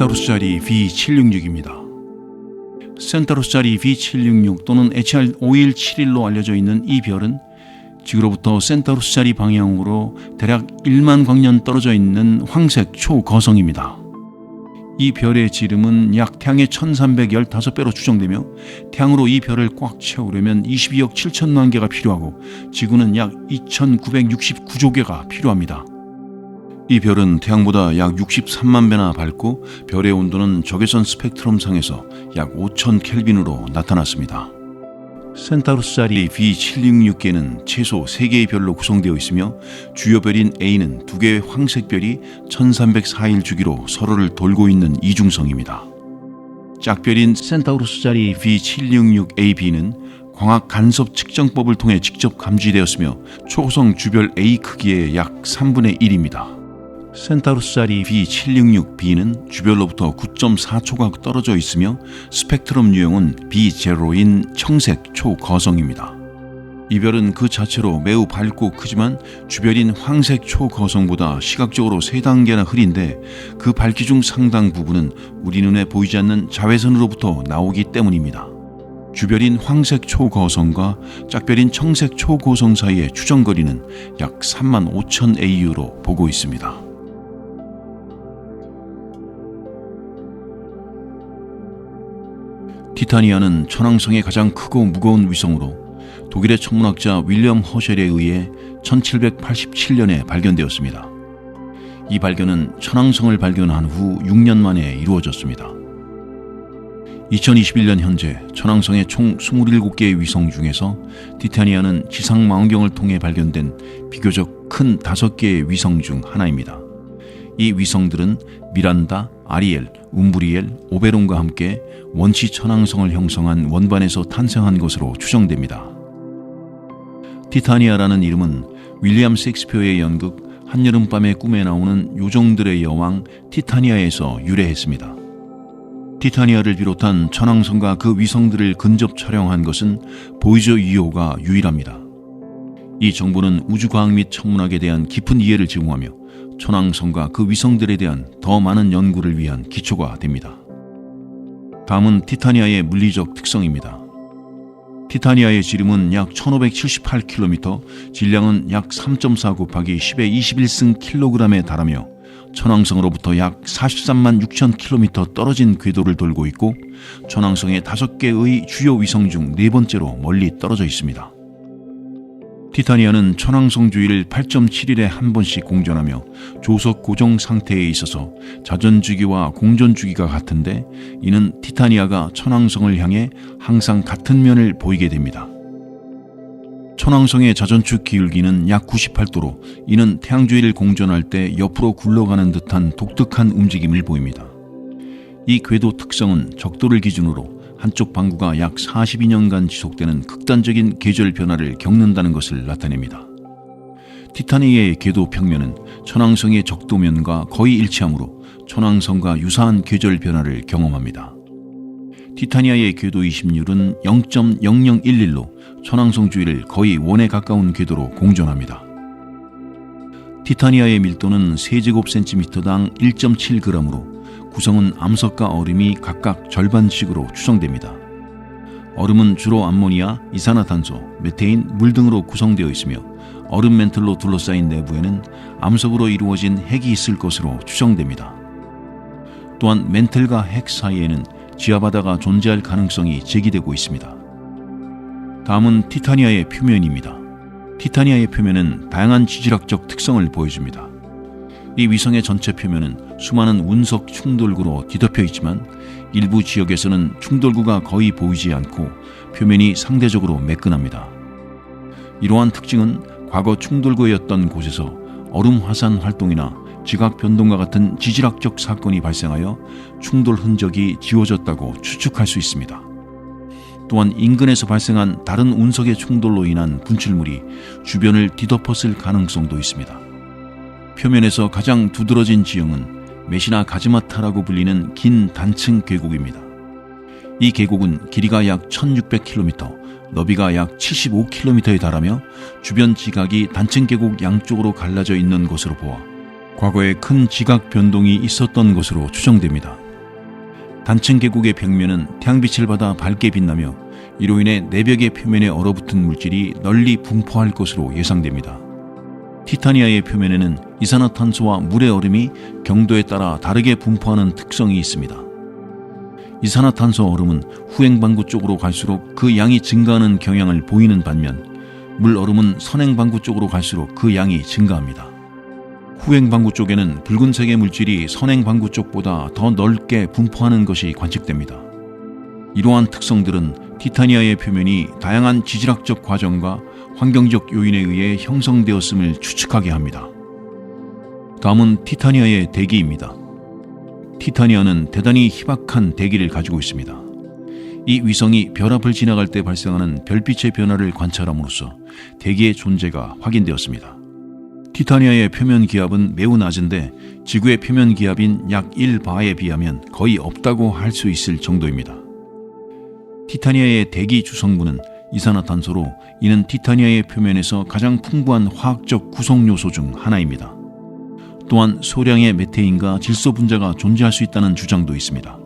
센타루스짜리 V766입니다. 센타루스짜리 V766 또는 HR 5171로 알려져 있는 이 별은 지구로부터 센타루스짜리 방향으로 대략 1만 광년 떨어져 있는 황색 초거성입니다. 이 별의 지름은 약 태양의 1315배로 추정되며 태양으로 이 별을 꽉 채우려면 22억 7천만 개가 필요하고 지구는 약 2969조 개가 필요합니다. 이 별은 태양보다 약 63만 배나 밝고 별의 온도는 적외선 스펙트럼 상에서 약 5천 켈빈으로 나타났습니다. 센타루스짜리 B766개는 최소 3개의 별로 구성되어 있으며 주요 별인 A는 2개의 황색 별이 1304일 주기로 서로를 돌고 있는 이중성입니다. 짝별인 센타우루스짜리 B766AB는 광학 간섭 측정법을 통해 직접 감지되었으며 초고성 주별 A 크기의 약 3분의 1입니다. 센타루스짜리 B766B는 주별로부터 9.4초가 떨어져 있으며 스펙트럼 유형은 B0인 청색 초거성입니다. 이 별은 그 자체로 매우 밝고 크지만 주별인 황색 초거성보다 시각적으로 3단계나 흐린데 그 밝기 중 상당 부분은 우리 눈에 보이지 않는 자외선으로부터 나오기 때문입니다. 주별인 황색 초거성과 짝별인 청색 초고성 사이의 추정거리는 약 3만 5천 AU로 보고 있습니다. 티타니아는 천왕성의 가장 크고 무거운 위성으로 독일의 천문학자 윌리엄 허셜에 의해 1787년에 발견되었습니다. 이 발견은 천왕성을 발견한 후 6년 만에 이루어졌습니다. 2021년 현재 천왕성의 총 27개의 위성 중에서 티타니아는 지상 망원경을 통해 발견된 비교적 큰 5개의 위성 중 하나입니다. 이 위성들은 미란다, 아리엘, 움브리엘, 오베론과 함께 원시 천왕성을 형성한 원반에서 탄생한 것으로 추정됩니다. 티타니아라는 이름은 윌리엄 셰익스피어의 연극 한여름밤의 꿈에 나오는 요정들의 여왕 티타니아에서 유래했습니다. 티타니아를 비롯한 천왕성과 그 위성들을 근접 촬영한 것은 보이저 2호가 유일합니다. 이 정보는 우주과학 및 천문학에 대한 깊은 이해를 제공하며 천왕성과 그 위성들에 대한 더 많은 연구를 위한 기초가 됩니다. 다음은 티타니아의 물리적 특성입니다. 티타니아의 지름은 약 1578km, 질량은 약 3.4 곱하기 10의 21승 킬로그램에 달하며 천왕성으로부터 약 43만 6천 킬로미터 떨어진 궤도를 돌고 있고 천왕성의 다섯 개의 주요 위성 중 네 번째로 멀리 떨어져 있습니다. 티타니아는 천왕성 주위를 8.7일에 한 번씩 공전하며 조석 고정 상태에 있어서 자전 주기와 공전 주기가 같은데 이는 티타니아가 천왕성을 향해 항상 같은 면을 보이게 됩니다. 천왕성의 자전축 기울기는 약 98도로 이는 태양 주위를 공전할 때 옆으로 굴러가는 듯한 독특한 움직임을 보입니다. 이 궤도 특성은 적도를 기준으로 한쪽 방구가 약 42년간 지속되는 극단적인 계절 변화를 겪는다는 것을 나타냅니다. 티타니아의 궤도 평면은 천왕성의 적도면과 거의 일치하므로 천왕성과 유사한 계절 변화를 경험합니다. 티타니아의 궤도 이심률은 0.0011로 천왕성 주위를 거의 원에 가까운 궤도로 공전합니다. 티타니아의 밀도는 세제곱센티미터당 1.7g으로 구성은 암석과 얼음이 각각 절반씩으로 추정됩니다. 얼음은 주로 암모니아, 이산화탄소, 메테인, 물 등으로 구성되어 있으며 얼음 멘틀로 둘러싸인 내부에는 암석으로 이루어진 핵이 있을 것으로 추정됩니다. 또한 멘틀과 핵 사이에는 지하바다가 존재할 가능성이 제기되고 있습니다. 다음은 티타니아의 표면입니다. 티타니아의 표면은 다양한 지질학적 특성을 보여줍니다. 이 위성의 전체 표면은 수많은 운석 충돌구로 뒤덮여 있지만 일부 지역에서는 충돌구가 거의 보이지 않고 표면이 상대적으로 매끈합니다. 이러한 특징은 과거 충돌구였던 곳에서 얼음 화산 활동이나 지각 변동과 같은 지질학적 사건이 발생하여 충돌 흔적이 지워졌다고 추측할 수 있습니다. 또한 인근에서 발생한 다른 운석의 충돌로 인한 분출물이 주변을 뒤덮었을 가능성도 있습니다. 표면에서 가장 두드러진 지형은 메시나 가즈마타라고 불리는 긴 단층 계곡입니다. 이 계곡은 길이가 약 1600km, 너비가 약 75km에 달하며 주변 지각이 단층 계곡 양쪽으로 갈라져 있는 것으로 보아 과거에 큰 지각 변동이 있었던 것으로 추정됩니다. 단층 계곡의 벽면은 태양빛을 받아 밝게 빛나며 이로 인해 내벽의 표면에 얼어붙은 물질이 널리 분포할 것으로 예상됩니다. 티타니아의 표면에는 이산화탄소와 물의 얼음이 경도에 따라 다르게 분포하는 특성이 있습니다. 이산화탄소 얼음은 후행방구 쪽으로 갈수록 그 양이 증가하는 경향을 보이는 반면 물 얼음은 선행방구 쪽으로 갈수록 그 양이 증가합니다. 후행방구 쪽에는 붉은색의 물질이 선행방구 쪽보다 더 넓게 분포하는 것이 관측됩니다. 이러한 특성들은 티타니아의 표면이 다양한 지질학적 과정과 환경적 요인에 의해 형성되었음을 추측하게 합니다. 다음은 티타니아의 대기입니다. 티타니아는 대단히 희박한 대기를 가지고 있습니다. 이 위성이 별 앞을 지나갈 때 발생하는 별빛의 변화를 관찰함으로써 대기의 존재가 확인되었습니다. 티타니아의 표면 기압은 매우 낮은데 지구의 표면 기압인 약 1바에 비하면 거의 없다고 할 수 있을 정도입니다. 티타니아의 대기 주성분은 이산화탄소로 이는 티타니아의 표면에서 가장 풍부한 화학적 구성 요소 중 하나입니다. 또한 소량의 메테인과 질소 분자가 존재할 수 있다는 주장도 있습니다.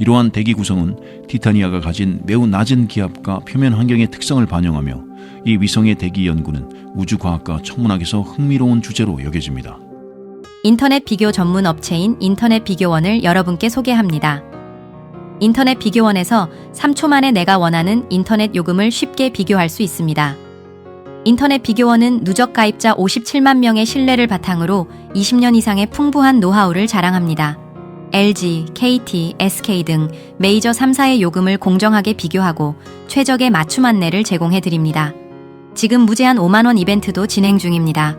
이러한 대기 구성은 티타니아가 가진 매우 낮은 기압과 표면 환경의 특성을 반영하며 이 위성의 대기 연구는 우주과학과 천문학에서 흥미로운 주제로 여겨집니다. 인터넷 비교 전문 업체인 인터넷 비교원을 여러분께 소개합니다. 인터넷 비교원에서 3초 만에 내가 원하는 인터넷 요금을 쉽게 비교할 수 있습니다. 인터넷 비교원은 누적 가입자 57만 명의 신뢰를 바탕으로 20년 이상의 풍부한 노하우를 자랑합니다. LG, KT, SK 등 메이저 3사의 요금을 공정하게 비교하고 최적의 맞춤 안내를 제공해 드립니다. 지금 무제한 5만원 이벤트도 진행 중입니다.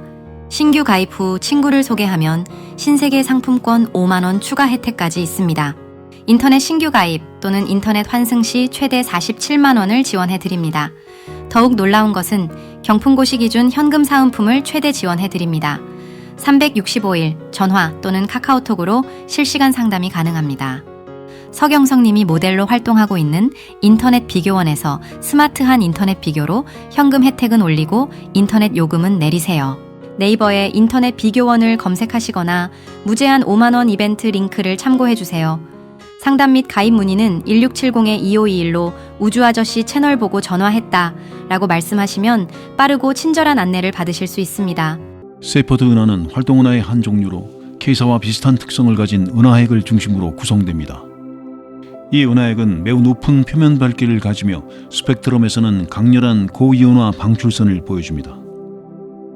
신규 가입 후 친구를 소개하면 신세계 상품권 5만원 추가 혜택까지 있습니다. 인터넷 신규 가입 또는 인터넷 환승 시 최대 47만 원을 지원해 드립니다. 더욱 놀라운 것은 경품고시 기준 현금 사은품을 최대 지원해 드립니다. 365일 전화 또는 카카오톡으로 실시간 상담이 가능합니다. 서경석 님이 모델로 활동하고 있는 인터넷 비교원에서 스마트한 인터넷 비교로 현금 혜택은 올리고 인터넷 요금은 내리세요. 네이버에 인터넷 비교원을 검색하시거나 무제한 5만원 이벤트 링크를 참고해 주세요. 상담 및 가입 문의는 1670-2521로 우주아저씨 채널 보고 전화했다 라고 말씀하시면 빠르고 친절한 안내를 받으실 수 있습니다. 세퍼드 은하는 활동 은하의 한 종류로 K사와 비슷한 특성을 가진 은하핵을 중심으로 구성됩니다. 이 은하핵은 매우 높은 표면 밝기를 가지며 스펙트럼에서는 강렬한 고이온화 방출선을 보여줍니다.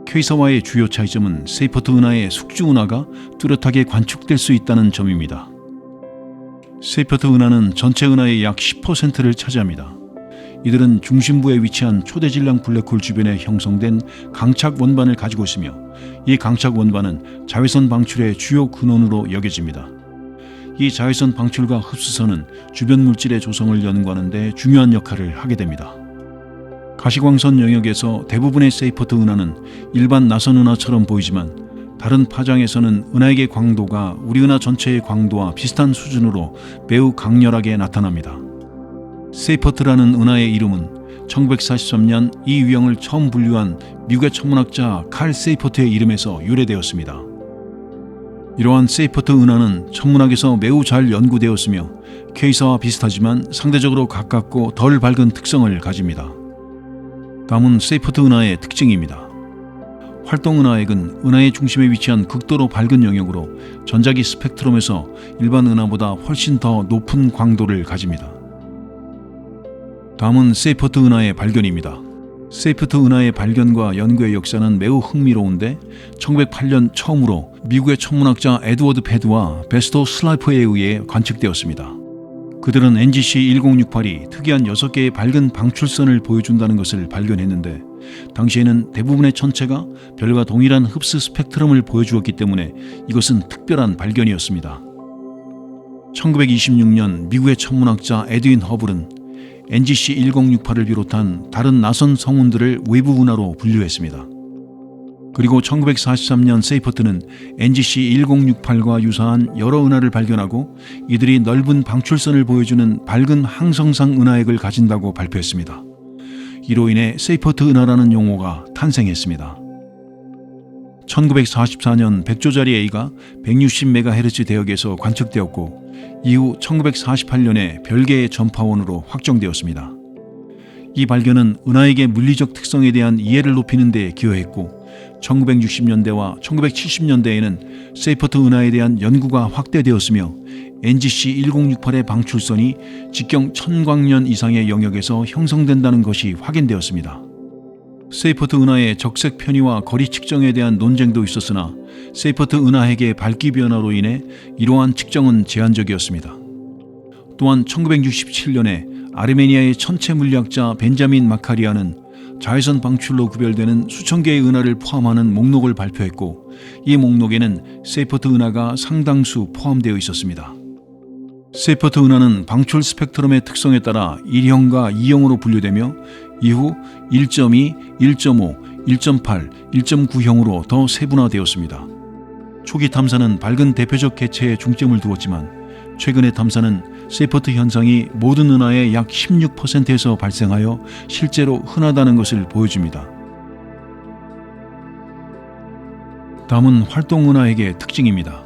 K사와의 주요 차이점은 세이퍼트 은하의 숙주 은하가 뚜렷하게 관측될 수 있다는 점입니다. 세이퍼트 은하는 전체 은하의 약 10%를 차지합니다. 이들은 중심부에 위치한 초대질량 블랙홀 주변에 형성된 강착 원반을 가지고 있으며 이 강착 원반은 자외선 방출의 주요 근원으로 여겨집니다. 이 자외선 방출과 흡수선은 주변 물질의 조성을 연구하는 데 중요한 역할을 하게 됩니다. 가시광선 영역에서 대부분의 세이퍼트 은하는 일반 나선 은하처럼 보이지만 다른 파장에서는 은하의 광도가 우리 은하 전체의 광도와 비슷한 수준으로 매우 강렬하게 나타납니다. 세이퍼트라는 은하의 이름은 1943년 이 유형을 처음 분류한 미국의 천문학자 칼 세이퍼트의 이름에서 유래되었습니다. 이러한 세이퍼트 은하는 천문학에서 매우 잘 연구되었으며 케이사와 비슷하지만 상대적으로 가깝고 덜 밝은 특성을 가집니다. 다음은 세이퍼트 은하의 특징입니다. 활동 은하액은 은하의 중심에 위치한 극도로 밝은 영역으로 전자기 스펙트럼에서 일반 은하보다 훨씬 더 높은 광도를 가집니다. 다음은 세이퍼트 은하의 발견입니다. 세이프트 은하의 발견과 연구의 역사는 매우 흥미로운데 1908년 처음으로 미국의 천문학자 에드워드 패드와 베스토 슬라이퍼에 의해 관측되었습니다. 그들은 NGC 1068이 특이한 6개의 밝은 방출선을 보여준다는 것을 발견했는데 당시에는 대부분의 천체가 별과 동일한 흡수 스펙트럼을 보여주었기 때문에 이것은 특별한 발견이었습니다. 1926년 미국의 천문학자 에드윈 허블은 NGC 1068을 비롯한 다른 나선 성운들을 외부 은하로 분류했습니다. 그리고 1943년 세이퍼트는 NGC 1068과 유사한 여러 은하를 발견하고 이들이 넓은 방출선을 보여주는 밝은 항성상 은하액을 가진다고 발표했습니다. 이로 인해 세이퍼트 은하라는 용어가 탄생했습니다. 1944년 100조짜리 A가 160MHz 대역에서 관측되었고 이후 1948년에 별개의 전파원으로 확정되었습니다. 이 발견은 은하에게 물리적 특성에 대한 이해를 높이는 데 기여했고 1960년대와 1970년대에는 세이퍼트 은하에 대한 연구가 확대되었으며 NGC 1068의 방출선이 직경 천광년 이상의 영역에서 형성된다는 것이 확인되었습니다. 세이퍼트 은하의 적색 편의와 거리 측정에 대한 논쟁도 있었으나 세이퍼트 은하핵의 밝기 변화로 인해 이러한 측정은 제한적이었습니다. 또한 1967년에 아르메니아의 천체 물리학자 벤자민 마카리아는 자외선 방출로 구별되는 수천 개의 은하를 포함하는 목록을 발표했고 이 목록에는 세이퍼트 은하가 상당수 포함되어 있었습니다. 세이퍼트 은하는 방출 스펙트럼의 특성에 따라 1형과 2형으로 분류되며 이후 1.2, 1.5, 1.8, 1.9형으로 더 세분화되었습니다. 초기 탐사는 밝은 대표적 개체에 중점을 두었지만 최근의 탐사는 세이퍼트 현상이 모든 은하의 약 16%에서 발생하여 실제로 흔하다는 것을 보여줍니다. 다음은 활동 은하액의 특징입니다.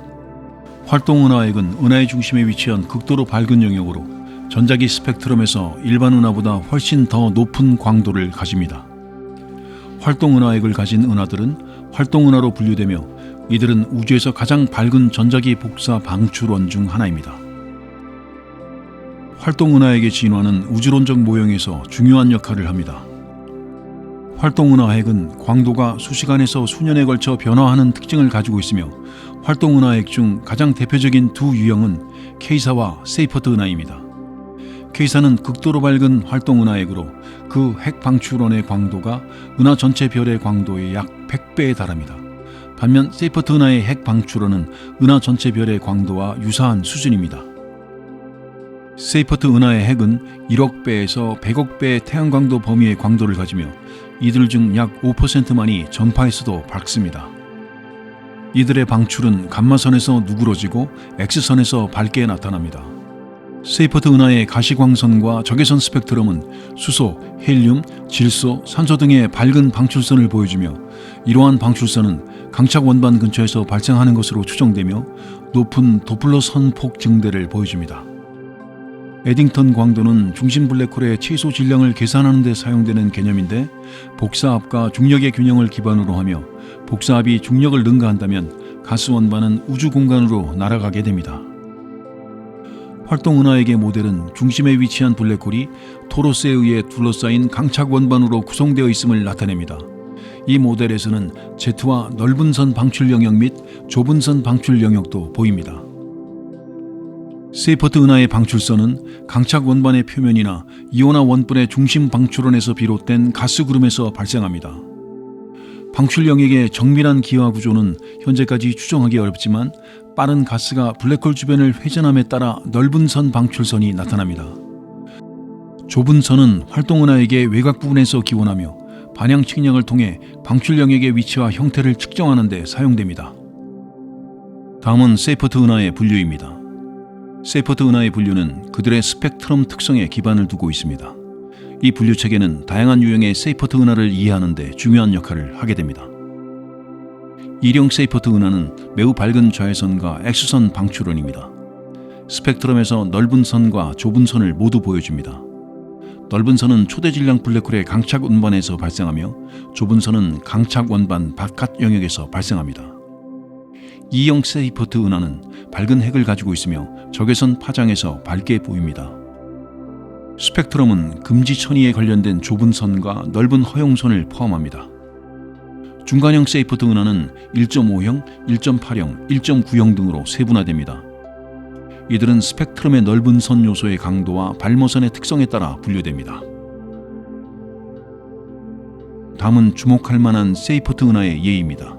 활동 은하액은 은하의 중심에 위치한 극도로 밝은 영역으로 전자기 스펙트럼에서 일반 은하보다 훨씬 더 높은 광도를 가집니다. 활동 은하액을 가진 은하들은 활동 은하로 분류되며 이들은 우주에서 가장 밝은 전자기 복사 방출원 중 하나입니다. 활동 은하액의 진화는 우주론적 모형에서 중요한 역할을 합니다. 활동 은하핵은 광도가 수시간에서 수년에 걸쳐 변화하는 특징을 가지고 있으며 활동 은하핵 중 가장 대표적인 두 유형은 K사와 세이퍼트 은하입니다. K사는 극도로 밝은 활동 은하핵으로 그 핵 방출원의 광도가 은하 전체 별의 광도의 약 100배에 달합니다. 반면 세이퍼트 은하의 핵 방출원은 은하 전체 별의 광도와 유사한 수준입니다. 세이퍼트 은하의 핵은 1억 배에서 100억 배의 태양광도 범위의 광도를 가지며 이들 중 약 5%만이 전파에서도 밝습니다. 이들의 방출은 감마선에서 누그러지고 X선에서 밝게 나타납니다. 세이퍼트 은하의 가시광선과 적외선 스펙트럼은 수소, 헬륨, 질소, 산소 등의 밝은 방출선을 보여주며 이러한 방출선은 강착 원반 근처에서 발생하는 것으로 추정되며 높은 도플러 선폭 증대를 보여줍니다. 에딩턴 광도는 중심 블랙홀의 최소 질량을 계산하는 데 사용되는 개념인데 복사압과 중력의 균형을 기반으로 하며 복사압이 중력을 능가한다면 가스 원반은 우주 공간으로 날아가게 됩니다. 활동 은하액의 모델은 중심에 위치한 블랙홀이 토로스에 의해 둘러싸인 강착 원반으로 구성되어 있음을 나타냅니다. 이 모델에서는 제트와 넓은 선 방출 영역 및 좁은 선 방출 영역도 보입니다. 세이퍼트 은하의 방출선은 강착 원반의 표면이나 이온화 원분의 중심 방출원에서 비롯된 가스 구름에서 발생합니다. 방출 영역의 정밀한 기하 구조는 현재까지 추정하기 어렵지만 빠른 가스가 블랙홀 주변을 회전함에 따라 넓은 선 방출선이 나타납니다. 좁은 선은 활동 은하에게 외곽 부분에서 기원하며 반향 측량을 통해 방출 영역의 위치와 형태를 측정하는 데 사용됩니다. 다음은 세이퍼트 은하의 분류입니다. 세이퍼트 은하의 분류는 그들의 스펙트럼 특성에 기반을 두고 있습니다. 이 분류 체계는 다양한 유형의 세이퍼트 은하를 이해하는 데 중요한 역할을 하게 됩니다. 일형 세이퍼트 은하는 매우 밝은 좌회선과 X선 방출원입니다. 스펙트럼에서 넓은 선과 좁은 선을 모두 보여줍니다. 넓은 선은 초대 질량 블랙홀의 강착 원반에서 발생하며 좁은 선은 강착 원반 바깥 영역에서 발생합니다. 이형 세이퍼트 은하는 밝은 핵을 가지고 있으며 적외선 파장에서 밝게 보입니다. 스펙트럼은 금지 천위에 관련된 좁은 선과 넓은 허용선을 포함합니다. 중간형 세이퍼트 은하는 1.5형, 1.8형, 1.9형 등으로 세분화됩니다. 이들은 스펙트럼의 넓은 선 요소의 강도와 발모선의 특성에 따라 분류됩니다. 다음은 주목할 만한 세이퍼트 은하의 예입니다.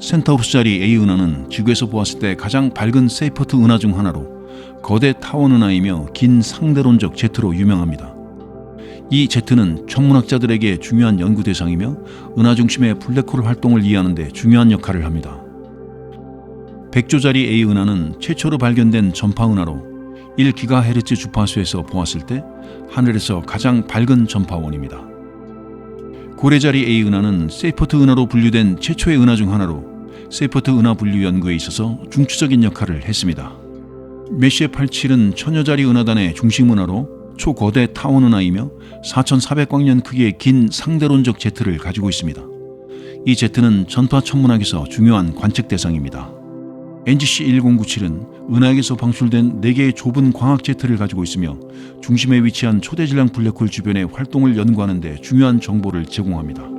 센타우르스짜리 A 은하는 지구에서 보았을 때 가장 밝은 세이퍼트 은하 중 하나로 거대 타원 은하이며 긴 상대론적 제트로 유명합니다. 이 제트는 천문학자들에게 중요한 연구 대상이며 은하 중심의 블랙홀 활동을 이해하는 데 중요한 역할을 합니다. 100조짜리 A 은하는 최초로 발견된 전파 은하로 1GHz 주파수에서 보았을 때 하늘에서 가장 밝은 전파원입니다. 고래자리 A 은하는 세이퍼트 은하로 분류된 최초의 은하 중 하나로 세이퍼트 은하 분류 연구에 있어서 중추적인 역할을 했습니다. 메시에 87은 천여자리 은하단의 중심 은하로 초거대 타원 은하이며 4,400광년 크기의 긴 상대론적 제트를 가지고 있습니다. 이 제트는 전파 천문학에서 중요한 관측 대상입니다. NGC 1097은 은하에게서 방출된 4개의 좁은 광학 제트를 가지고 있으며 중심에 위치한 초대질량 블랙홀 주변의 활동을 연구하는 데 중요한 정보를 제공합니다.